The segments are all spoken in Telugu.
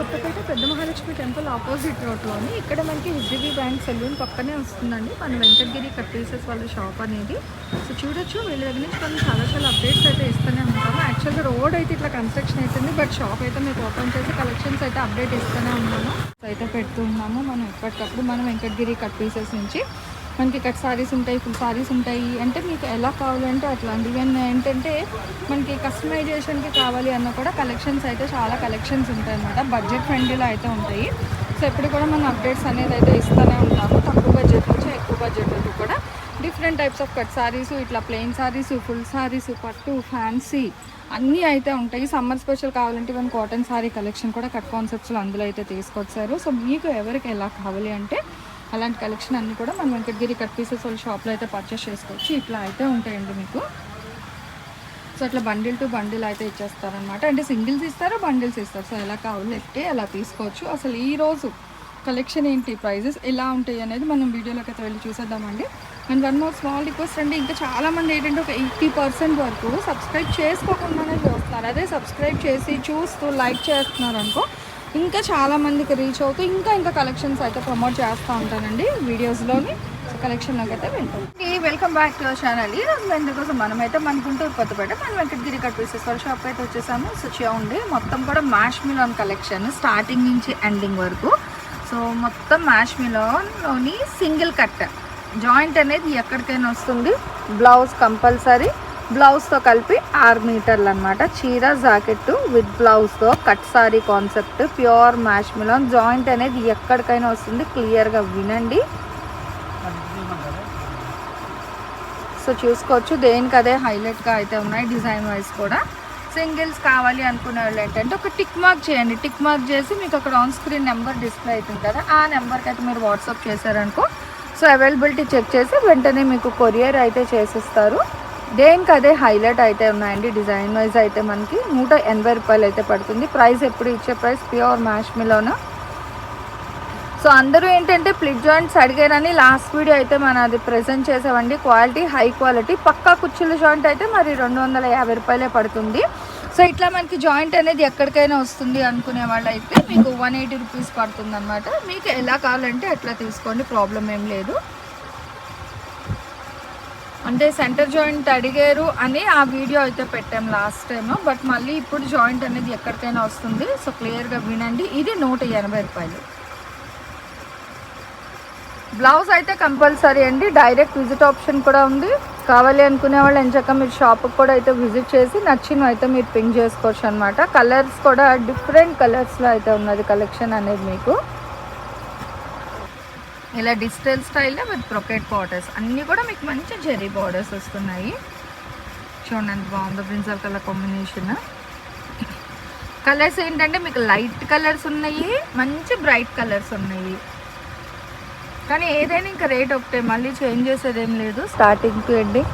కొత్తపేట పెద్ద మహాలక్ష్మి టెంపుల్ ఆపోజిట్ రోడ్లోని. ఇక్కడ మనకి హెచ్డిబి బ్యాంక్ సెలూన్ పక్కనే వస్తుందండి. మన వెంకటగిరి కట్టేసెస్ వాళ్ళ షాప్ అనేది. సో చూడొచ్చు వీళ్ళ దగ్గర నుంచి మనం చాలా చాలా అప్డేట్స్ అయితే ఇస్తూనే ఉంటాము. యాక్చువల్గా రోడ్ అయితే ఇట్లా కన్స్ట్రక్షన్ అవుతుంది బట్ షాప్ అయితే మీకు ఓపెన్ చేసి కలెక్షన్స్ అయితే అప్డేట్ ఇస్తూనే ఉన్నాము. అయితే పెడుతున్నాము మనం ఎప్పటికప్పుడు మనం వెంకటగిరి కట్ పీసెస్ నుంచి. మనకి కట్ సారీస్ ఉంటాయి ఫుల్ సారీస్ ఉంటాయి. అంటే మీకు ఎలా కావాలంటే అట్లాంటివి. ఈవెన్ ఏంటంటే మనకి కస్టమైజేషన్కి కావాలి అన్న కూడా కలెక్షన్స్ అయితే చాలా కలెక్షన్స్ ఉంటాయి అన్నమాట. బడ్జెట్ ఫ్రెండ్లీలో అయితే ఉంటాయి. సో ఎప్పుడు కూడా మనం అప్డేట్స్ అనేది అయితే ఇస్తూనే ఉంటాము. తక్కువ బడ్జెట్ నుంచి ఎక్కువ బడ్జెట్ వరకు కూడా different types of cut saris ఇట్లా ప్లెయిన్ సారీస్ ఫుల్ సారీస్ పట్టు ఫ్యాన్సీ అన్నీ అయితే ఉంటాయి. సమ్మర్ స్పెషల్ కావాలంటే ఈవెన్ కాటన్ సారీ కలెక్షన్ కూడా కట్ కాన్సెప్ట్స్లో అందులో అయితే తీసుకొచ్చారు సో మీకు ఎవరికి ఎలా కావాలి అంటే అలాంటి కలెక్షన్ అన్నీ కూడా మనం వెంకటగిరి కట్ పీసెస్ వాళ్ళ షాప్లో అయితే పర్చేస్ చేసుకోవచ్చు. ఇట్లా అయితే ఉంటాయండి మీకు. సో అట్లా బండిల్ టు బండిల్ అయితే ఇచ్చేస్తారనమాట అంటే సింగిల్స్ ఇస్తారు బండిల్స్ ఇస్తారు? సో ఎలా కావాలంటే అలా తీసుకోవచ్చు. అసలు ఈరోజు కలెక్షన్ ఏంటి ప్రైజెస్ ఎలా ఉంటాయి అనేది మనం వీడియోలోకి అయితే వెళ్ళి చూసేద్దామండి. And one more small request అండి. ఇంకా చాలామంది ఏంటంటే ఒక ఎయిటీ పర్సెంట్ వరకు సబ్స్క్రైబ్ చేసుకోకుండానే చూస్తున్నారు. అదే సబ్స్క్రైబ్ చేసి చూస్తూ లైక్ చేస్తున్నారు అనుకో ఇంకా చాలా మందికి రీచ్ అవుతూ ఇంకా ఇంకా కలెక్షన్స్ అయితే ప్రమోట్ చేస్తూ ఉంటానండి వీడియోస్లోని కలెక్షన్ కలెక్షన్లోకి అయితే వెళ్తాం. Welcome back to our channel ఈ రోజు మేము మనమైతే మన గుంటూరు కొత్తపేట మన వెంకటగిరి కట్ పీసెస్ వాళ్ళ షాప్ అయితే వచ్చేసాము. సుచియా ఉండి మొత్తం కూడా మ్యాష్ మిలోన్ కలెక్షన్ స్టార్టింగ్ నుంచి ఎండింగ్ వరకు. సో మొత్తం మ్యాష్ మిలోన్లోని సింగిల్ కట్ జాయింట్ అనేది ఎక్కడికైనా వస్తుంది. బ్లౌజ్ కంపల్సరీ బ్లౌజ్తో కలిపి ఆరు మీటర్లు అనమాట చీర జాకెట్ విత్ బ్లౌజ్తో కట్ సారీ కాన్సెప్ట్ ప్యూర్ మ్యాష్ మిలోన్. జాయింట్ అనేది ఎక్కడికైనా వస్తుంది క్లియర్గా వినండి. సో చూసుకోవచ్చు దేనికి అదే హైలైట్గా అయితే ఉన్నాయి డిజైన్ వైజ్ కూడా. సింగిల్స్ కావాలి అనుకునే వాళ్ళు ఏంటంటే ఒక టిక్ మార్క్ చేయండి. టిక్ మార్క్ చేసి మీకు అక్కడ ఆన్ స్క్రీన్ నెంబర్ డిస్ప్లే అవుతుంది కదా ఆ నెంబర్కి అయితే మీరు వాట్సాప్ చేశారనుకో. సో అవైలబిలిటీ చెక్ చేసి వెంటనే మీకు కొరియర్ అయితే చేసిస్తారు. దేనికి అదే హైలైట్ అయితే ఉన్నాయండి డిజైన్ వైజ్ అయితే మనకి? నూట ఎనభై రూపాయలు అయితే పడుతుంది. ప్రైస్ ఎప్పుడు ఇచ్చే ప్రైస్? ప్యూర్ మ్యాష్ మిలోనా? సో అందరూ ఏంటంటే ప్లిట్ జాయింట్స్ అడిగారని లాస్ట్ వీడియో అయితే మన అది ప్రజెంట్ చేసామండి. Quality high quality. పక్కా కుర్చీల జాయింట్ అయితే మరి రెండు వందల యాభై రూపాయలే పడుతుంది. సో ఇట్లా మనకి జాయింట్ అనేది ఎక్కడికైనా వస్తుంది అనుకునే వాళ్ళు అయితే మీకు వన్ ఎయిటీ రూపీస్ పడుతుంది అనమాట మీకు ఎలా కావాలంటే అట్లా తీసుకోండి. ప్రాబ్లం ఏం లేదు. అంటే సెంటర్ జాయింట్ అడిగారు అని ఆ వీడియో అయితే పెట్టాం లాస్ట్ టైం బట్ మళ్ళీ ఇప్పుడు జాయింట్ అనేది ఎక్కడికైనా వస్తుంది. సో క్లియర్గా వినండి. ఇది నూట ఎనభై రూపాయలు. బ్లౌజ్ అయితే కంపల్సరీ అండి. డైరెక్ట్ విజిట్ ఆప్షన్ కూడా ఉంది. కావాలి అనుకునే వాళ్ళు ఎంచక్క మీరు షాప్కి కూడా అయితే విజిట్ చేసి నచ్చినవి అయితే మీరు పింక్ చేసుకోవచ్చు అనమాట కలర్స్ కూడా డిఫరెంట్ కలర్స్లో అయితే ఉన్నది కలెక్షన్ అనేది మీకు. ఇలా డిజిటల్ స్టైల్లో విత్ ప్రొకెట్ బార్డర్స్ అన్నీ కూడా మీకు మంచి జెరీ బార్డర్స్ వస్తున్నాయి. చూడండి ఎంత బాగుందో ప్రిన్సల్ కలర్ కాంబినేషన్. కలర్స్ ఏంటంటే మీకు లైట్ కలర్స్ ఉన్నాయి మంచి బ్రైట్ కలర్స్ ఉన్నాయి. కానీ ఏదైనా ఇంకా రేట్ ఒకటే మళ్ళీ చేంజ్ చేసేది ఏం లేదు. స్టార్టింగ్ టు ఎండింగ్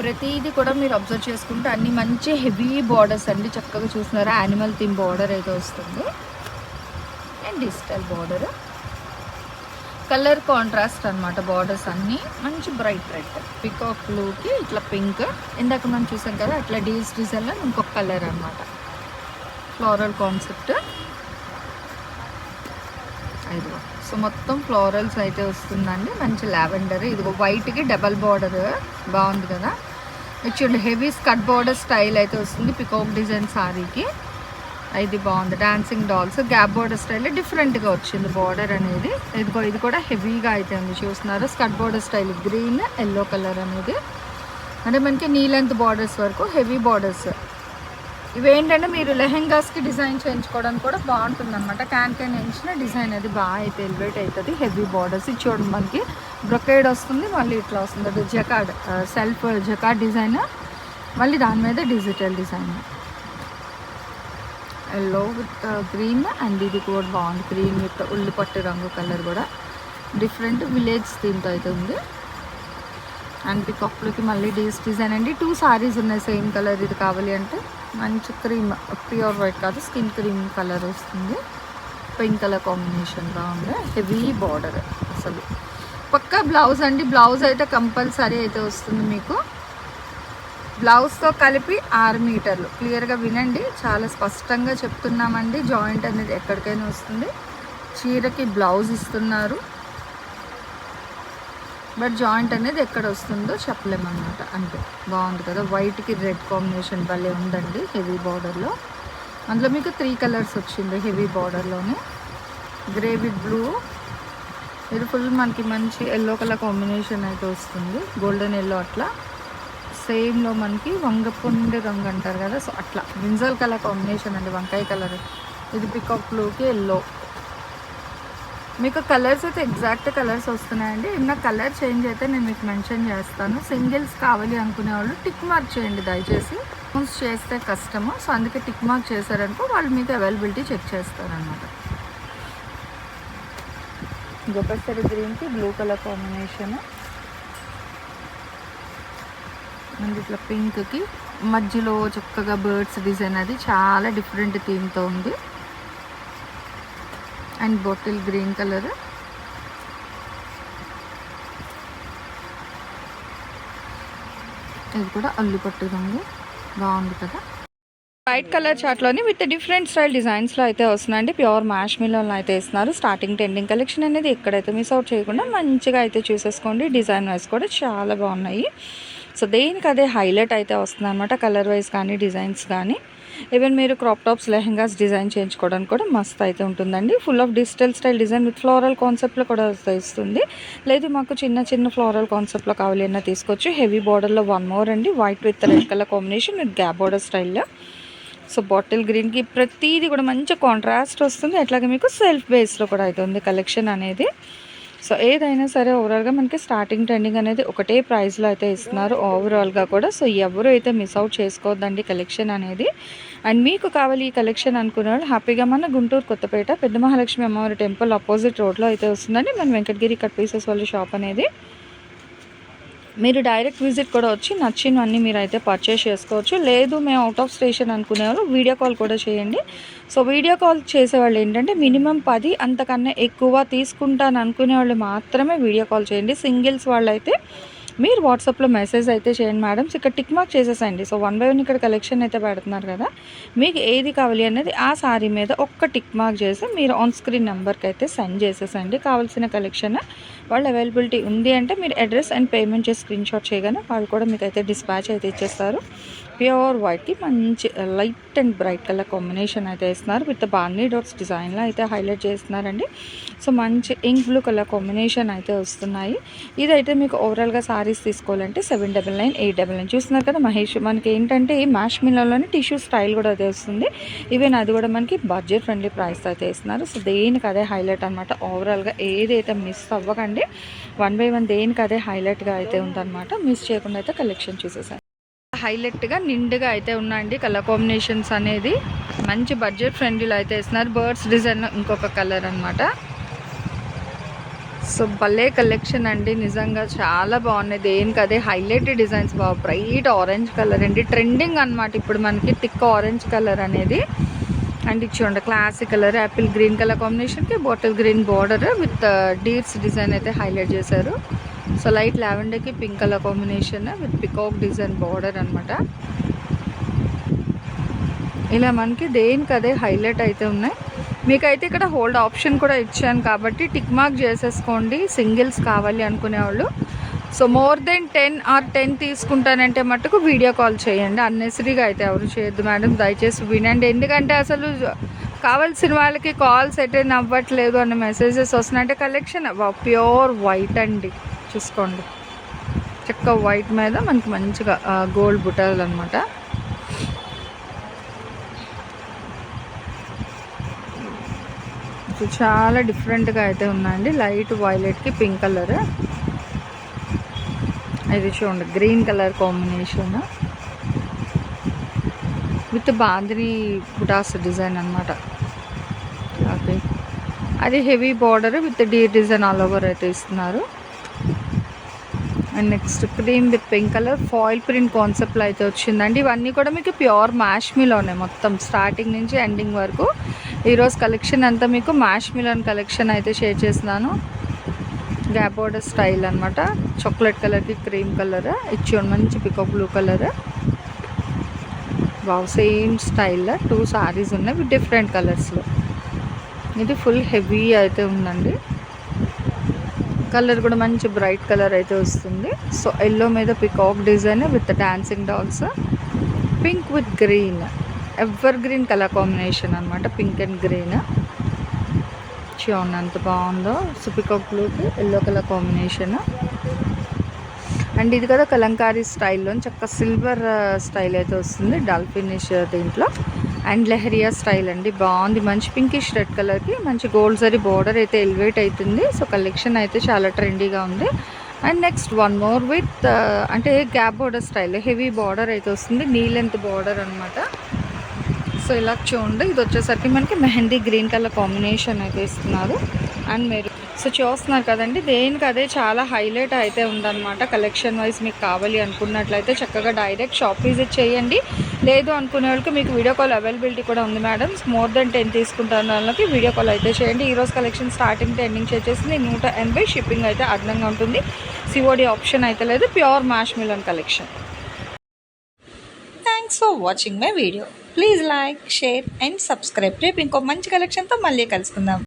ప్రతిదీ కూడా మీరు అబ్జర్వ్ చేసుకుంటే అన్ని మంచి హెవీ బార్డర్స్ అండి. చక్కగా చూస్తున్నారా? యానిమల్ థీమ్ బార్డర్ అయితే వస్తుంది. And digital border colour contrast అనమాట బార్డర్స్ అన్నీ. మంచి బ్రైట్ రెడ్ పికాక్ బ్లూకి ఇట్లా పింక్ ఇందాక మనం చూసాం కదా అట్లా డీస్ డిజైన్లో ఇంకొక కలర్ అనమాట ఫ్లోరల్ కాన్సెప్ట్ ఇదిగో సో మొత్తం ఫ్లోరల్స్ అయితే వస్తుందండి. మంచి లావెండర్ ఇదిగో వైట్కి డబల్ బార్డర్ బాగుంది కదా? చూడండి హెవీ స్కట్ బార్డర్ స్టైల్ అయితే వస్తుంది పికాక్ డిజైన్ సారీకి. ఇది బాగుంది dancing dolls gap border style డిఫరెంట్గా వచ్చింది బార్డర్ అనేది. ఇదిగో ఇది కూడా హెవీగా అయితే ఉంది చూస్తున్నారు. స్కట్ border style green yellow colour అనేది. అంటే మనకి నీ లెంత్ బార్డర్స్ వరకు హెవీ బార్డర్స్ ఇవేంటంటే మీరు లెహెంగాస్కి డిజైన్ చేయించుకోవడానికి కూడా బాగుంటుంది అనమాట క్యాన్ క్యాన్ ఎంచిన డిజైన్ అది బాగా అయితే ఎలివేట్ అవుతుంది. హెవీ బార్డర్స్ ఇది చూడండి మనకి. బ్రొకేడ్ వస్తుంది మళ్ళీ ఇట్లా వస్తుంది. అది జకాడ్ సెల్ఫ్ జకాడ్ డిజైన్ మళ్ళీ దాని మీద digital design yellow with green and ఇది కూడా బాగుంది. గ్రీన్ విత్ ఉల్లిపట్టు రంగు కలర్ కూడా. డిఫరెంట్ విలేజ్ థీమ్తో అయితే ఉంది. అండ్ పికాక్లోకి మళ్ళీ డీస్ డిజైన్ అండి. టూ సారీస్ ఉన్నాయి సేమ్ కలర్ ఇది కావాలి అంటే. మంచి క్రీమ్ ప్యూర్ వైట్ కాదు స్కిన్ క్రీమ్ కలర్ వస్తుంది. పింక్ కలర్ కాంబినేషన్గా ఉంది. హెవీ బార్డర్ అసలు. పక్క బ్లౌజ్ అండి. బ్లౌజ్ అయితే కంపల్సరీ అయితే వస్తుంది మీకు. బ్లౌజ్తో కలిపి ఆరు మీటర్లు. క్లియర్గా వినండి. చాలా స్పష్టంగా చెప్తున్నామండి. జాయింట్ అనేది ఎక్కడికైనా వస్తుంది. చీరకి బ్లౌజ్ ఇస్తున్నారు. బట్ జాయింట్ అనేది ఎక్కడ వస్తుందో చెప్పలేమన్నమాట. అంతే. బాగుంది కదా. వైట్కి రెడ్ కాంబినేషన్ భలే ఉందండి హెవీ బార్డర్లో. అందులో మీకు త్రీ కలర్స్ వచ్చింది హెవీ బార్డర్లోనే. గ్రే విత్ బ్లూ ఇది ఫుల్ మనకి మంచి ఎల్లో కలర్ కాంబినేషన్ అయితే వస్తుంది. గోల్డెన్ ఎల్లో అట్లా. సేమ్లో మనకి వంగపొండి రంగు అంటారు కదా. సో అట్లా. గింజల్ కలర్ కాంబినేషన్ అండి వంకాయ కలర్ ఇది పికాక్ బ్లూకి ఎల్లో మీకు కలర్స్ అయితే ఎగ్జాక్ట్ కలర్స్ వస్తున్నాయండి. ఇంకా కలర్ చేంజ్ అయితే నేను మీకు మెన్షన్ చేస్తాను. సింగిల్స్ కావాలి అనుకునే వాళ్ళు టిక్ మార్క్ చేయండి దయచేసి. యూస్ చేస్తే కష్టము. సో అందుకే టిక్ మార్క్ చేశారనుకో వాళ్ళు మీకు అవైలబిలిటీ చెక్ చేస్తారనమాట గొప్పసరి గ్రీన్కి బ్లూ కలర్ కాంబినేషన్ అండ్ ఇట్లా పింక్కి మధ్యలో చక్కగా బర్డ్స్ డిజైన్ అది చాలా డిఫరెంట్ థీమ్తో ఉంది. And bottle green colour. ఇది కూడా అల్లు పట్టు రంగు. బాగుంది కదా? వైట్ కలర్ చార్ట్లోని విత్ డిఫరెంట్ స్టైల్ డిజైన్స్లో అయితే వస్తున్నాయండి ప్యూర్ మ్యాష్ మిల్లలో అయితే ఇస్తున్నారు. స్టార్టింగ్ ట్రెండింగ్ కలెక్షన్ అనేది ఎక్కడైతే మిస్ అవుట్ చేయకుండా మంచిగా అయితే చూసేసుకోండి. డిజైన్ వైజ్ కూడా చాలా బాగున్నాయి. సో దేనికి అదే హైలైట్ అయితే వస్తుంది అనమాట కలర్ వైజ్ కానీ డిజైన్స్ కానీ. ఈవెన్ మీరు క్రాప్ టాప్స్ లెహెంగాస్ డిజైన్ చేయించుకోవడానికి కూడా మస్త్ అయితే ఉంటుందండి. Full of digital style design with floral కాన్సెప్ట్లో కూడా ఇస్తుంది లేదు మాకు చిన్న చిన్న ఫ్లోరల్ కాన్సెప్ట్లో కావాలి అన్న తీసుకోవచ్చు. హెవీ బార్డర్లో వన్ మోర్ అండి. White with red colour combination with gap border స్టైల్లో సో బాటిల్ గ్రీన్కి ప్రతిదీ కూడా మంచి కాంట్రాస్ట్ వస్తుంది. అట్లాగే మీకు సెల్ఫ్ బేస్లో కూడా అయితే ఉంది కలెక్షన్ అనేది. సో ఏదైనా సరే ఓవరాల్గా మనకి స్టార్టింగ్ ట్రెండింగ్ అనేది ఒకటే ప్రైస్లో అయితే ఇస్తున్నారు ఓవరాల్గా కూడా. సో ఎవరు అయితే మిస్ అవుట్ చేసుకోవద్దండి కలెక్షన్ అనేది. అండ్ మీకు కావాలి ఈ కలెక్షన్ అనుకున్న వాళ్ళు హ్యాపీగా మన గుంటూరు కొత్తపేట పెద్ద మహాలక్ష్మి అమ్మవారి టెంపుల్ ఆపోజిట్ రోడ్లో అయితే వస్తుందండి. మన వెంకటగిరి కట్ పీసెస్ వాళ్ళ షాప్ అనేది. మీరు డైరెక్ట్ విజిట్ కూడా వచ్చి నచ్చినవన్నీ మీరు అయితే పర్చేస్ చేసుకోవచ్చు. లేదు మేము అవుట్ ఆఫ్ స్టేషన్ అనుకునే వాళ్ళు వీడియో కాల్ కూడా చేయండి. సో వీడియో కాల్ చేసేవాళ్ళు ఏంటంటే మినిమం పది అంతకన్నా ఎక్కువ తీసుకుంటాను అనుకునే వాళ్ళు మాత్రమే వీడియో కాల్ చేయండి. సింగిల్స్ వాళ్ళు అయితే మీరు వాట్సాప్లో మెసేజ్ అయితే చేయండి మేడమ్స్ ఇక్కడ టిక్ మార్క్ చేసేసండి సో వన్ బై వన్ ఇక్కడ కలెక్షన్ అయితే పెడుతున్నారు కదా. మీకు ఏది కావాలి అనేది ఆ సారీ మీద ఒక్క టిక్ మార్క్ చేసి మీరు ఆన్ స్క్రీన్ నెంబర్కి అయితే సెండ్ చేసేసండి కావాల్సిన కలెక్షన్ వాళ్ళ అవైలబిలిటీ ఉంది అంటే మీరు అడ్రస్ అండ్ పేమెంట్ చేసి స్క్రీన్ షాట్ చేయగానే వాళ్ళు కూడా మీకు అయితే డిస్పాచ్ అయితే ఇచ్చేస్తారు. ప్యూర్ వైట్కి మంచి light and bright colour combination అయితే వేస్తున్నారు. విత్ బాందీ డోర్స్ డిజైన్లో అయితే హైలైట్ చేస్తున్నారండి. సో మంచి ఇంక్ బ్లూ కలర్ కాంబినేషన్ అయితే వస్తున్నాయి. ఇదైతే మీకు ఓవరాల్గా సారీస్ తీసుకోవాలంటే seven double nine eight double nine చూస్తున్నారు కదా మహేష్. మనకి ఏంటంటే మ్యాష్ మిల్లోనే టిష్యూ స్టైల్ కూడా అయితే వస్తుంది. ఈవెన్ అది కూడా మనకి బడ్జెట్ ఫ్రెండ్లీ ప్రైస్ అయితే ఇస్తున్నారు సో దేనికి అదే హైలైట్ అనమాట ఓవరాల్గా ఏదైతే మిస్ అవ్వకండి. వన్ బై వన్ దేనికి అదే హైలైట్గా అయితే ఉందన్నమాట. మిస్ చేయకుండా అయితే కలెక్షన్ చూసేసాను హైలైట్గా నిండుగా అయితే ఉన్నాయండి కలర్ కాంబినేషన్స్ అనేది. మంచి బడ్జెట్ ఫ్రెండ్లీలో అయితే ఇస్తున్నారు బర్డ్స్ డిజైన్ ఇంకొక కలర్ అనమాట సో భలే కలెక్షన్ అండి. నిజంగా చాలా బాగున్నాయి. దేనికి అదే హైలైట్ డిజైన్స్ బాగా బ్రైట్ ఆరెంజ్ కలర్ అండి. ట్రెండింగ్ అన్నమాట ఇప్పుడు మనకి థిక్ ఆరెంజ్ కలర్ అనేది. అండ్ ఇచ్చి చూడండి classic colour apple green colour కాంబినేషన్కి bottle green border with deeps design అయితే హైలైట్ చేశారు. So light లావెండర్కి pink colour combination with peacock design border అనమాట ఇలా మనకి దేనికి అదే హైలైట్ అయితే ఉన్నాయి. మీకైతే ఇక్కడ హోల్డ్ ఆప్షన్ కూడా ఇచ్చాను కాబట్టి టిక్ మార్క్ చేసేసుకోండి. సింగిల్స్ కావాలి అనుకునే వాళ్ళు so more than ten or ten తీసుకుంటానంటే మటుకు వీడియో కాల్ చేయండి. అన్నెసరీగా అయితే ఎవరు చేయొద్దు మేడం. దయచేసి వినండి. ఎందుకంటే అసలు కావాల్సిన వాళ్ళకి కాల్స్ అటెండ్ అవ్వట్లేదు అన్న మెసేజెస్ వస్తున్నాయి. అంటే కలెక్షన్ ప్యూర్ వైట్ అండి. చూసుకోండి. చక్క వైట్ మీద మనకి మంచిగా గోల్డ్ బుటాలు అనమాట చాలా డిఫరెంట్గా అయితే ఉందండి. లైట్ వైలెట్కి పింక్ కలర్. ఇది చూడండి green colour combination. With bandhani butas design అనమాట ఓకే. అది heavy border with D design all over అయితే ఇస్తున్నారు. And next cream with pink colour foil print కాన్సెప్ట్లో అయితే వచ్చిందండి. ఇవన్నీ కూడా మీకు ప్యూర్ మ్యాష్ మిలోనే మొత్తం స్టార్టింగ్ నుంచి ఎండింగ్ వరకు. ఈరోజు కలెక్షన్ అంతా మీకు మ్యాష్ మిలోన్ కలెక్షన్ అయితే షేర్ చేస్తున్నాను. గ్యాప్ బోర్డర్ స్టైల్ అనమాట చాక్లెట్ కలర్కి క్రీమ్ కలర్. ఇచ్చి మంచి pickup blue colour. Wow same స్టైల్లో టూ సారీస్ ఉన్నాయి డిఫరెంట్ కలర్స్లో ఇది ఫుల్ హెవీ అయితే ఉందండి. కలర్ కూడా మంచి బ్రైట్ కలర్ అయితే వస్తుంది. సో ఎల్లో మీద peacock design with dancing dogs pink with green evergreen colour combination అనమాట పింక్ అండ్ గ్రీన్ చూడండి ఎంత బాగుందో. సో పికాక్ బ్లూకి ఎల్లో కలర్ కాంబినేషన్ అండ్ ఇది కదా కలంకారీ స్టైల్లో చక్క సిల్వర్ స్టైల్ అయితే వస్తుంది డల్ ఫినిష్ దీంట్లో అండ్ లెహరియా స్టైల్ అండి బాగుంది. మంచి పింకిష్ రెడ్ కలర్కి మంచి గోల్డ్ జరీ బార్డర్ అయితే ఎలివేట్ అవుతుంది సో కలెక్షన్ అయితే చాలా ట్రెండీగా ఉంది. And next one more with అంటే gap border style heavy border అయితే వస్తుంది. నీ లెంత్ బార్డర్ అనమాట సో ఇలా చూడండి. ఇది వచ్చేసరికి మనకి మెహందీ గ్రీన్ కలర్ కాంబినేషన్ అయితే ఇస్తున్నారు. అండ్ మీరు సో చూస్తున్నారు కదండి. దేనికి అదే చాలా హైలైట్ అయితే ఉందన్నమాట కలెక్షన్ వైజ్ మీకు కావాలి అనుకున్నట్లయితే చక్కగా డైరెక్ట్ షాప్ విజిట్ చేయండి. లేదు అనుకునే వాళ్ళకి మీకు వీడియో కాల్ అవైలబిలిటీ కూడా ఉంది మేడం. మోర్ దెన్ టెన్ తీసుకుంటున్న వాళ్ళకి వీడియో కాల్ అయితే చేయండి. ఈరోజు కలెక్షన్ స్టార్టింగ్ టు ఎండింగ్ చేసేసింది నూట ఎనభై షిప్పింగ్ అయితే అదనంగా ఉంటుంది. సిఓడి ఆప్షన్ అయితే లేదు. ప్యూర్ మ్యాష్ melon collection. Thanks for watching my video please like share and subscribe రేపు ఇంకో మంచి కలెక్షన్తో మళ్ళీ కలుసుకుందాం.